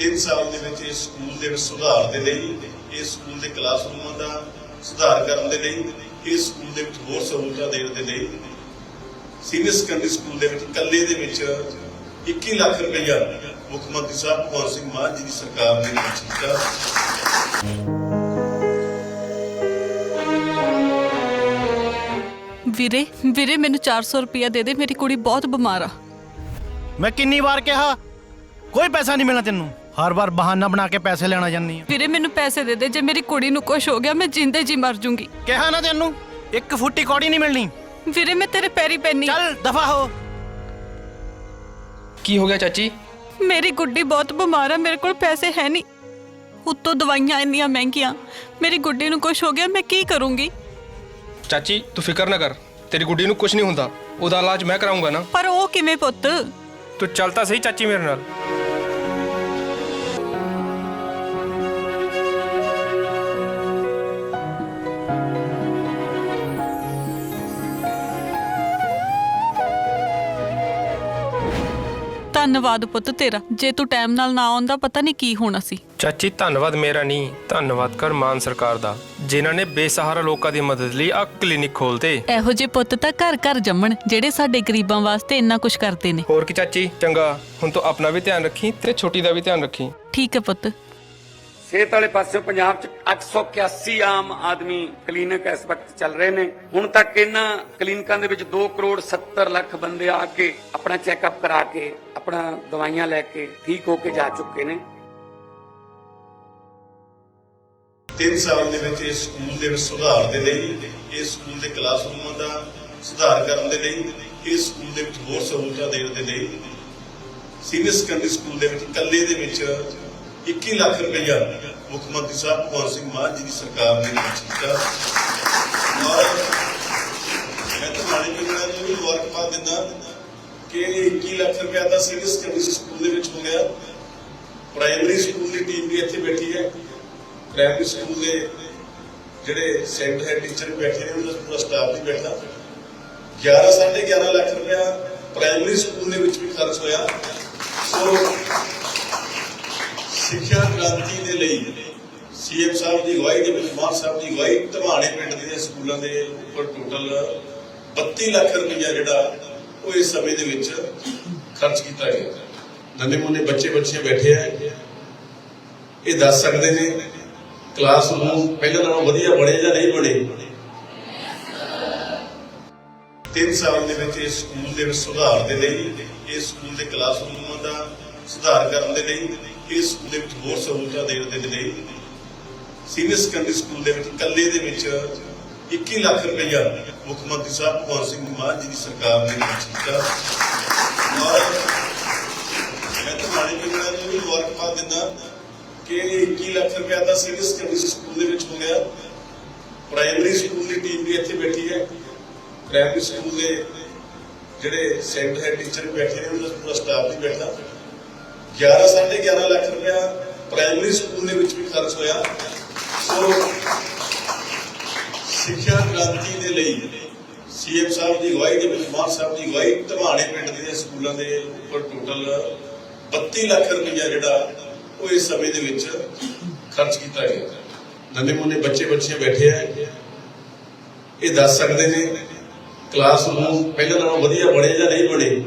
3 ਸਾਲ ਦੇ ਵਿੱਚ ਇਸ ਸਕੂਲ ਦੇ ਵਿੱਚ ਸੁਧਾਰ ਦੇ ਲਈ ਇਸ ਸਕੂਲ ਦੇ ਕਲਾਸਰੂਮਾਂ ਦਾ ਸੁਧਾਰ ਕਰਨ ਦੇ ਲਈ ਇਸ ਸਕੂਲ ਦੇ ਵਿੱਚ ਹੋਰ ਸਹੂਲਤਾਂ ਦੇਣ ਦੇ ਲਈ ਸੀਨੀਅਰ ਸੈਕੰਡਰੀ ਸਕੂਲ ਦੇ ਵਿੱਚ ਇਕੱਲੇ ਦੇ ਵਿੱਚ 21 ਲੱਖ ਰੁਪਈਆ ਮੁੱਖ ਮੰਤਰੀ ਸਾਹਿਬ ਭਗਵੰਤ ਸਿੰਘ ਮਾਨ ਜੀ ਦੀ ਸਰਕਾਰ ਨੇ ਕੀਤਾ ਵੀਰੇ ਵੀਰੇ ਮੈਨੂੰ 400 ਰੁਪਇਆ ਦੇ ਦੇ ਮੇਰੀ ਕੁੜੀ ਬਹੁਤ ਬਿਮਾਰ ਆ। ਮੈਂ ਕਿੰਨੀ ਵਾਰ ਕਿਹਾ ਕੋਈ ਪੈਸਾ ਨਹੀਂ ਮਿਲਣਾ ਤੈਨੂੰ। ਹਰ ਵਾਰ ਬਹਾਨਾ ਬਣਾ ਕੇ ਪੈਸੇ ਲੈਣਾ ਜਾਂਦੀ ਆ। ਵੀਰੇ ਮੈਨੂੰ ਪੈਸੇ ਦੇ ਦੇ ਜੇ ਮੇਰੀ ਕੁੜੀ ਨੂੰ ਕੁਝ ਹੋ ਗਿਆ ਮੈਂ ਜਿੰਦੇ ਜੀ ਮਰ ਜੂੰਗੀ। ਕਿਹਾ ਨਾ ਤੈਨੂੰ ਇੱਕ ਫੁੱਟੀ ਕੌੜੀ ਨਹੀਂ ਮਿਲਣੀ। ਵੀਰੇ ਮੈਂ ਤੇਰੇ ਪੈਰੀ ਪੈਣੀ ਚੱਲ ਦਫਾ ਹੋ। ਕੀ ਹੋ ਗਿਆ ਚਾਚੀ? ਮੇਰੀ ਗੁੱਡੀ ਬਹੁਤ ਬਿਮਾਰ ਆ ਮੇਰੇ ਕੋਲ ਪੈਸੇ ਹੈ ਨਹੀਂ। ਉੱਤੋਂ ਦਵਾਈਆਂ ਇੰਨੀਆਂ ਮਹਿੰਗੀਆਂ ਮੇਰੀ ਗੁੱਡੀ ਨੂੰ ਕੁਝ ਹੋ ਗਿਆ ਮੈਂ ਕੀ ਕਰੂੰਗੀ? ਚਾਚੀ ਤੂੰ ਫਿਕਰ ਨਾ ਕਰ ਤੇਰੀ ਗੁੱਡੀ ਨੂੰ ਕੁਝ ਨਹੀਂ ਹੁੰਦਾ। ਉਹਦਾ ਇਲਾਜ ਮੈਂ ਕਰਾਉਂਗਾ ਨਾ। ਪਰ ਉਹ ਕਿਵੇਂ ਪੁੱਤ? ਤੂੰ ਚੱਲ ਤਾਂ ਸਹੀ ਚਾਚੀ ਮੇਰੇ ਨਾਲ। ਧੰਨਵਾਦ ਪੁੱਤ ਤੇਰਾ। ਜੇ ਤੂੰ ਟਾਈਮ ਨਾਲ ਨਾ ਆਉਂਦਾ ਪਤਾ ਨਹੀਂ ਕੀ ਹੋਣਾ ਸੀ। ਚਾਚੀ ਧੰਨਵਾਦ ਮੇਰਾ ਨਹੀਂ ਧੰਨਵਾਦ ਕਰ ਮਾਨ ਸਰਕਾਰ ਦਾ ਜਿਨ੍ਹਾਂ ਨੇ ਬੇਸਹਾਰਾ ਲੋਕਾਂ ਦੀ ਮਦਦ ਲਈ ਆ ਕਲੀਨਿਕ ਖੋਲਤੇ। ਇਹੋ ਜਿਹੇ ਪੁੱਤ ਤਾਂ ਘਰ ਘਰ ਜੰਮਣ ਜਿਹੜੇ ਸਾਡੇ ਗਰੀਬਾਂ ਵਾਸਤੇ ਇੰਨਾ ਕੁਝ ਕਰਦੇ ਨੇ। ਹੋਰ ਕੀ ਚਾਚੀ ਚੰਗਾ ਹੁਣ ਤੂੰ ਆਪਣਾ ਵੀ ਧਿਆਨ ਰੱਖੀ ਤੇ ਛੋਟੀ ਦਾ ਵੀ ਧਿਆਨ ਰੱਖੀ। ਠੀਕ ਹੈ ਪੁੱਤ। ਸਿਹਤ ਵਾਲੇ ਪਾਸੇ ਪੰਜਾਬ 'ਚ 881 ਆਮ ਆਦਮੀ ਕਲੀਨਿਕ ਇਸ ਵਕਤ ਚੱਲ ਰਹੇ ਨੇ। ਹੁਣ ਤੱਕ ਇਹਨਾਂ ਕਲੀਨਿਕਾਂ ਦੇ ਵਿੱਚ 2 ਕਰੋੜ 70 ਲੱਖ ਬੰਦੇ ਆ ਕੇ ਆਪਣਾ ਚੈੱਕਅਪ ਕਰਾ ਕੇ, ਆਪਣਾ ਦਵਾਈਆਂ ਲੈ ਕੇ ਠੀਕ ਹੋ ਕੇ ਜਾ ਚੁੱਕੇ ਨੇ। 3 ਸਾਲ ਦੇ ਵਿੱਚ ਇਸ ਸਕੂਲ ਦੇ ਵਿੱਚ ਸੁਧਾਰ ਦੇ ਲਈ, ਇਸ ਸਕੂਲ ਦੇ ਕਲਾਸਰੂਮਾਂ ਦਾ ਸੁਧਾਰ ਕਰਨ ਦੇ ਲਈ, ਇਸ ਸਕੂਲ ਦੇ ਵਿੱਚ ਹੋਰ ਸਹੂਲਤਾਂ ਦੇਣ ਦੇ ਲਈ, ਸੀਨੀਅਰ ਸੈਕੰਡਰੀ ਸਕੂਲ ਦੇ ਵਿੱਚ ਇਕੱਲੇ ਦੇ ਵਿੱਚ 21 ਲੱਖ ਰੁਪਈਆ ਮੁੱਖ ਮੰਤਰੀ ਸਾਹਿਬ ਭਗਵੰਤ ਸਿੰਘ ਮਾਨ ਜੀ ਦੀ ਸਰਕਾਰ ਨੇ ਲਾਂਚ ਕੀਤਾ ਔਰ ਮੈਂ ਤਾਂ ਮਾਲੀ ਪਿੰਡਾਂ ਨੂੰ ਮੁਬਾਰਕਬਾਦ ਦਿੰਦਾ ਕਿ 21 ਲੱਖ ਰੁਪਇਆ ਦਾ ਸੀਨੀਅਰ ਸੈਕੰਡਰੀ ਸਕੂਲ ਦੇ ਵਿੱਚ ਹੋ ਗਿਆ। ਪ੍ਰਾਇਮਰੀ ਸਕੂਲ ਦੀ ਟੀਮ ਵੀ ਇੱਥੇ ਬੈਠੀ ਹੈ। ਪ੍ਰਾਇਮਰੀ ਸਕੂਲ ਦੇ ਜਿਹੜੇ ਸੈਂਟਰ ਹੈ ਟੀਚਰ ਬੈਠੇ ਨੇ, ਉਹਨਾਂ ਦਾ ਪੂਰਾ ਸਟਾਫ ਵੀ ਬੈਠਾ। 11 11.5 ਲੱਖ ਰੁਪਇਆ ਪ੍ਰਾਇਮਰੀ ਸਕੂਲ ਦੇ ਵਿੱਚ ਵੀ ਖਰਚ ਹੋਇਆ। ਸੋ ਸਿੱਖਿਆ ਕ੍ਰਾਂਤੀ ਦੇ ਲਈ ਸੀਐਮ ਸਾਹਿਬ ਦੀ ਅਗਵਾਈ ਦੇ ਵਿੱਚ ਮਾਨ ਸਾਹਿਬ ਦੀ ਅਗਵਾਈ ਧਮਾਣੇ ਪਿੰਡ ਦੇ ਸਕੂਲਾਂ ਦੇ ਉੱਪਰ ਟੋਟਲ 32 ਲੱਖ ਰੁਪਇਆ ਜਿਹੜਾ ਉਹ ਇਸ ਸਮੇਂ ਦੇ ਵਿੱਚ ਖਰਚ ਕੀਤਾ ਗਿਆ। ਨੰਨੇ ਮੁੰਨੇ ਬੱਚੇ ਬੱਚੀਆਂ ਬੈਠੇ ਆ। ਇਹ ਦੱਸ ਸਕਦੇ ਨੇ ਕਲਾਸਰੂਮ ਪਹਿਲਾਂ ਨਾਲੋਂ ਵਧੀਆ ਬਣੇ ਜਾਂ ਨਹੀਂ ਬਣੇ? 3 ਸਾਲ ਦੇ ਵਿੱਚ ਇਸ ਸਕੂਲ ਦੇ ਵਿੱਚ ਸੁਧਾਰ ਦੇ ਲਈ ਇਸ ਸਕੂਲ ਦੇ ਕਲਾਸਰੂਮਾਂ ਦਾ ਸੁਧਾਰ ਕਰਨ ਦੇ ਲਈ ਇਸ ਸਕੂਲ ਦੇ ਵਿੱਚ ਹੋਰ ਸਹੂਲਤਾਂ ਦੇਣ ਦੇ ਲਈ ਸੀਨੀਅਰ ਸੈਕੰਡਰੀ ਸਕੂਲ ਦੇ ਵਿੱਚ ਇਕੱਲੇ ਦੇ ਵਿੱਚ 21 ਲੱਖ ਰੁਪਈਆ ਮੁੱਖ ਮੰਤਰੀ ਸਾਹਿਬ ਭਗਵੰਤ ਸਿੰਘ ਮਾਨ ਜੀ ਦੀ ਸਰਕਾਰ ਨੇ ਲਾਂਚ ਕੀਤਾ ਔਰ ਮੈਂ ਤਾਂ ਪਿੰਡਾਂ ਨੂੰ ਵੀ ਮੁਬਾਰਕਬਾਦ ਦਿੰਦਾ ਕਿ 21 ਲੱਖ ਰੁਪਇਆ ਦਾ ਸੀਨੀਅਰ ਸੈਕੰਡਰੀ ਸਕੂਲ ਦੇ ਵਿੱਚ ਹੋ ਗਿਆ। ਪ੍ਰਾਇਮਰੀ ਸਕੂਲ ਦੀ ਟੀਮ ਵੀ ਇੱਥੇ ਬੈਠੀ ਹੈ। ਪ੍ਰਾਇਮਰੀ ਸਕੂਲ ਦੇ ਜਿਹੜੇ ਸੈਂਟਰ ਹੈ ਟੀਚਰ ਬੈਠੇ ਨੇ, ਉਹਨਾਂ ਦਾ ਪੂਰਾ ਸਟਾਫ ਵੀ ਬੈਠਾ। 11 11.5 ਲੱਖ ਰੁਪਇਆ ਪ੍ਰਾਇਮਰੀ ਸਕੂਲ ਦੇ ਵਿੱਚ ਵੀ ਖਰਚ ਹੋਇਆ। ਸੋ ਸਿੱਖਿਆ ਕ੍ਰਾਂਤੀ ਦੇ ਲਈ ਸੀਐਮ ਸਾਹਿਬ ਦੀ ਅਗਵਾਈ ਦੇ ਵਿੱਚ ਮਾਨ ਸਾਹਿਬ ਦੀ ਅਗਵਾਈ ਧਮਾਣੇ ਪਿੰਡ ਦੇ ਸਕੂਲਾਂ ਦੇ ਉੱਪਰ ਟੋਟਲ 32 ਲੱਖ ਰੁਪਇਆ ਜਿਹੜਾ ਉਹ ਇਸ ਸਮੇਂ ਦੇ ਵਿੱਚ ਖਰਚ ਕੀਤਾ ਗਿਆ। ਨੰਨੇ ਮੁੰਨੇ ਬੱਚੇ ਬੱਚੀਆਂ ਬੈਠੇ ਆ। ਇਹ ਦੱਸ ਸਕਦੇ ਨੇ ਕਲਾਸਰੂਮ ਪਹਿਲਾਂ ਨਾਲੋਂ ਵਧੀਆ ਬਣੇ ਜਾਂ ਨਹੀਂ ਬਣੇ?